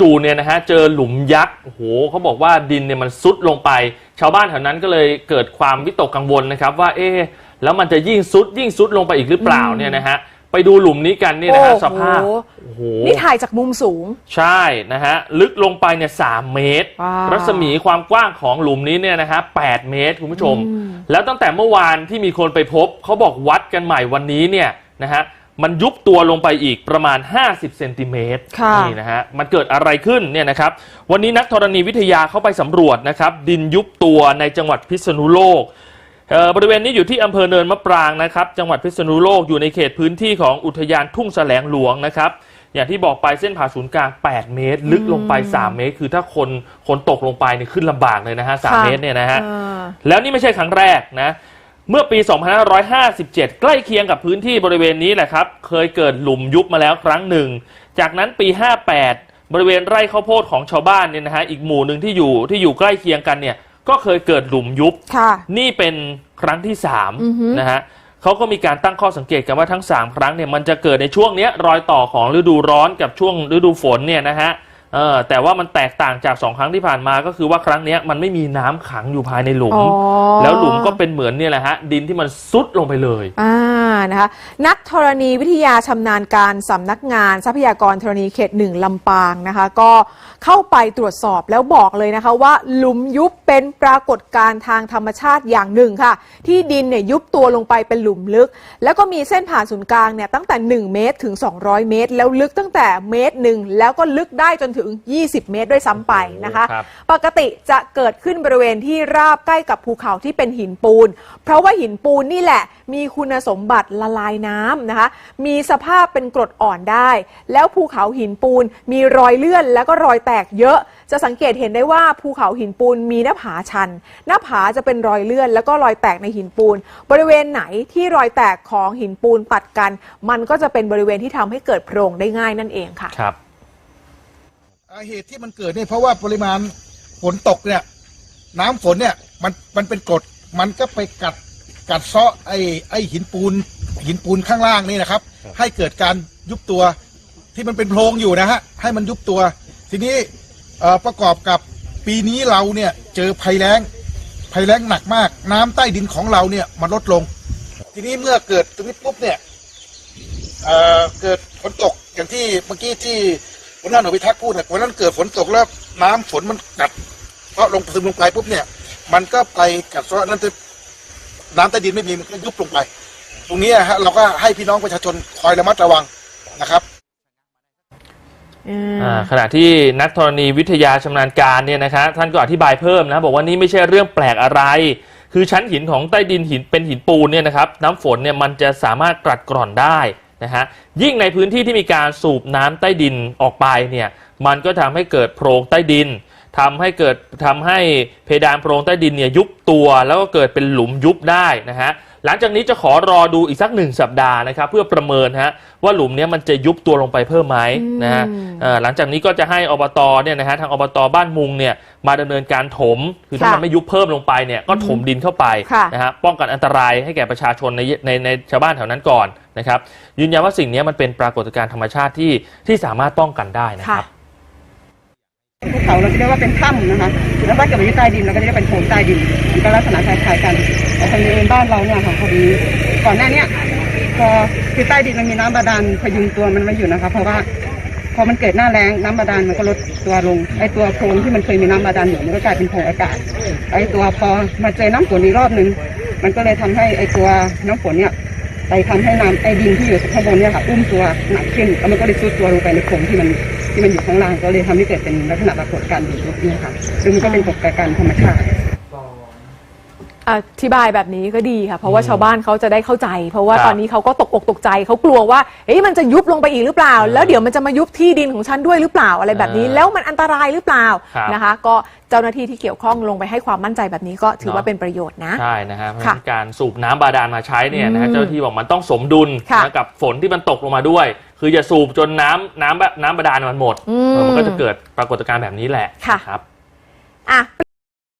จู่ๆเนี่ยนะฮะเจอหลุมยักษ์โอ้โหเขาบอกว่าดินเนี่ยมันซุดลงไป ชาวบ้านแถวนั้นก็เลยเกิดความวิตกกังวลนะครับ ว่าเอ๊ะแล้วมันจะยิ่งซุดยิ่งซุดลงไปอีกหรือเปล่าอืมเนี่ยนะฮะไปดูหลุมนี้กันเนี่ยนะฮะโอ้โหสภาพโอ้โหนี่ถ่ายจากมุมสูง ใช่นะฮะลึกลงไปเนี่ยสามเมตรว้าวรัศมีความกว้างของหลุมนี้เนี่ยนะฮะแปดเมตรคุณผู้ชมอืมแล้วตั้งแต่เมื่อวานที่มีคนไปพบเขาบอกวัดกันใหม่วันนี้เนี่ยนะฮะ มันยุบตัวลงไปอีกประมาณ 50เซนติเมตรค่ะ นี่นะฮะมันเกิดอะไรขึ้นเนี่ยนะครับ วันนี้นักธรณีวิทยาเข้าไปสำรวจนะครับ ดินยุบตัวในจังหวัดพิษณุโลกเอ่อบริเวณนี้อยู่ที่อำเภอเนินมะปรางนะครับ จังหวัดพิษณุโลกอยู่ในเขตพื้นที่ของอุทยานทุ่งแสลงหลวงนะครับ อย่างที่บอกไปเส้นผ่าศูนย์กลาง 8 เมตร ลึกลงไป 3 เมตร คือถ้าคนคนตกลงไปเนี่ยขึ้นลำบากเลยนะฮะสามค่ะเมตรเนี่ยนะฮะอ่าแล้วนี่ไม่ใช่ครั้งแรกนะ เมื่อปี 2557 ใกล้เคียงกับพื้นที่บริเวณนี้แหละครับ เคยเกิดหลุมยุบมาแล้วครั้งหนึ่ง จากนั้นปี 58 บริเวณไร่ข้าวโพดของชาวบ้านเนี่ยนะฮะ อีกหมู่หนึ่งที่อยู่ที่อยู่ใกล้เคียงกันเนี่ย ก็เคยเกิดหลุมยุบค่ะนี่เป็นครั้งที่อือฮึ3นะฮะเขาก็มีการตั้งข้อสังเกตกันว่าทั้ง 3 ครั้งเนี่ยมันจะเกิดในช่วงเนี้ยรอยต่อของฤดูร้อนกับช่วงฤดูฝนเนี่ยนะฮะ เออแต่ว่ามันแตกต่างจาก2ครั้งที่ผ่านมาก็คือว่าครั้งเนี้ยมันไม่มีน้ำขังอยู่ภายในหลุม อ๋อ แล้วหลุมก็เป็นเหมือนเนี่ยแหละฮะดินที่มันซุดลงไปเลย อ่านะคะ นักธรณีวิทยาชำนาญการสำนักงานทรัพยากรธรณีเขตหนึ่งลำปางนะคะ ก็เข้าไปตรวจสอบแล้วบอกเลยนะคะว่าหลุมยุบเป็นปรากฏการณ์ทางธรรมชาติอย่างหนึ่งค่ะ ที่ดินเนี่ยยุบตัวลงไปเป็นหลุมลึก แล้วก็มีเส้นผ่านศูนย์กลางเนี่ยตั้งแต่ 1 เมตรถึง 200 เมตร แล้วลึกตั้งแต่เมตรหนึ่งแล้วก็ลึกได้จนถึง 20 เมตรด้วยซ้ำไปนะคะครับปกติจะเกิดขึ้นบริเวณที่ราบใกล้กับภูเขาที่เป็นหินปูน เพราะว่าหินปูนนี่แหละมีคุณสมบัติละลายน้ำนะคะ มีสภาพเป็นกรดอ่อนได้ แล้วภูเขาหินปูน มีรอยเลื่อนแล้วก็รอยแตกเยอะ จะสังเกตเห็นได้ว่าภูเขาหินปูนมีหน้าผาชัน หน้าผาจะเป็นรอยเลื่อน แล้วก็รอยแตกในหินปูน บริเวณไหนที่รอยแตกของหินปูนตัดกัน มันก็จะเป็นบริเวณที่ทำให้เกิดโพรงได้ง่ายนั่นเองค่ะครับอ่าเหตุที่มันเกิดเนี่ยเพราะว่าปริมาณฝนตกเนี่ย น้ำฝนเนี่ยมันมันเป็นกรดมันก็ไปกัด กัดเซาะไอ้ไอ้หินปูน หินปูนข้างล่างนี่นะครับ ให้เกิดการยุบตัวที่มันเป็นโพรงอยู่นะฮะให้มันยุบตัว ทีนี้เอ่อประกอบกับปีนี้เราเนี่ยเจอภัยแล้งภัยแล้งหนักมาก น้ำใต้ดินของเราเนี่ยมันลดลง ทีนี้เมื่อเกิดตรงนี้ปุ๊บเนี่ย เอ่อเกิดฝนตกอย่างที่เมื่อกี้ที่หัวหน้าหน่วยพิทักษ์พูดนะวันนั้นเกิดฝนตกแล้วน้ำฝนมันกัดเพราะลงซึมลงไปปุ๊บเนี่ย มันก็ไปกัดเซาะนั่นจะ น้ำใต้ดินไม่มีมันก็ยุบลงไป ตรงนี้อะฮะเราก็ให้พี่น้องประชาชนคอยระมัดระวังนะครับอ่าขณะที่นักธรณีวิทยาชำนาญการเนี่ยนะคะท่านก็อธิบายเพิ่มนะบอกว่านี่ไม่ใช่เรื่องแปลกอะไร คือชั้นหินของใต้ดินหินเป็นหินปูนเนี่ยนะครับน้ำฝนเนี่ยมันจะสามารถกรัดกร่อนได้นะฮะยิ่งในพื้นที่ที่มีการสูบน้ำใต้ดินออกไปเนี่ยมันก็ทำให้เกิดโพรงใต้ดิน ทำให้เกิดทำให้เพดานโพรงใต้ดินเนี่ยยุบตัว แล้วก็เกิดเป็นหลุมยุบได้นะฮะหลังจากนี้จะขอรอดูอีกสักหนึ่งสัปดาห์นะครับเพื่อประเมินฮะว่าหลุมเนี้ยมันจะยุบตัวลงไปเพิ่มไหมนะฮะอืมเอ่อหลังจากนี้ก็จะให้อบตเนี่ยนะฮะทางอบตบ้านมุงเนี่ยมาดำเนินการถม คือถ้าค่ะมันไม่ยุบเพิ่มลงไปเนี่ยก็ถมดินเข้าไปค่ะนะฮะป้องกันอันตรายให้แก่ประชาชนในในในชาวบ้านแถวนั้นก่อนนะครับยืนยันว่าสิ่งนี้มันเป็นปรากฏการณ์ธรรมชาติที่ที่สามารถป้องกันได้นะคค่ะรับภู เขาเราจะเรียกว่าเป็นถ้ำนะคะแล้วถ้าเกิดมันอยู่ใต้ดินเราก็จะเรียกเป็นโพรงใต้ดินมันก็ลักษณะคล้ายๆกันแต่ทางนี้บ้านเราเนี่ยค่ะพอดีก่อนหน้าเนี้ยพอคือใต้ดินมันมีน้ำบาดาลพยุงตัวมันไว้อยู่นะคะเพราะว่าพอมันเกิดหน้าแล้งน้ำบาดาลมันก็ลดตัวลงไอตัวโพรงที่มันเคยมีน้ำบาดาลอยู่มันก็กลายเป็นโพรงอากาศไอตัวพอมาเจอน้ำฝนอีกรอบหนึ่งมันก็เลยทำให้ไอตัวน้ำฝนเนี่ยไปทำให้น้ำไอดินที่อยู่ข้างบนเนี่ยค่ะอุ้มตัวหนักขึ้นแล้วมันก็เลยซุดตัวลงไปในโพรงที่มัน ที่มันอยู่ข้างล่างก็เลยทำให้เกิดเป็นลักษณะปรากฏการณ์ดินยุบเนี่ยค่ะซึ่งมันก็เป็นปรากฏการณ์ธรรมชาติอธิบายแบบนี้ก็ดีค่ะ เพราะว่าอืมชาวบ้านเขาจะได้เข้าใจ เพราะว่าครับตอนนี้เขาก็ตกอกตกใจเขากลัวว่าเฮ้ยมันจะยุบลงไปอีกหรือเปล่าอืมแล้วเดี๋ยวมันจะมายุบที่ดินของฉันด้วยหรือเปล่าอะไรแบบนี้อ่าแล้วมันอันตรายหรือเปล่าครับนะคะ ก็เจ้าหน้าที่ที่เกี่ยวข้องลงไปให้ความมั่นใจแบบนี้ก็ถือเนาะว่าเป็นประโยชน์นะใช่นะฮะเพราะฉะค่ะนั้นการสูบน้ำบาดาลมาใช้เนี่ยนะฮะอืมเจ้าหน้าที่บอกมันต้องสมดุลค่ะนะกับฝนที่มันตกลงมาด้วย คืออย่าสูบจนน้ำน้ำแบบน้ำบาดาลมันหมดอืม เออมันก็จะเกิดปรากฏการณ์แบบนี้แหละค่ะ นะครับ อะ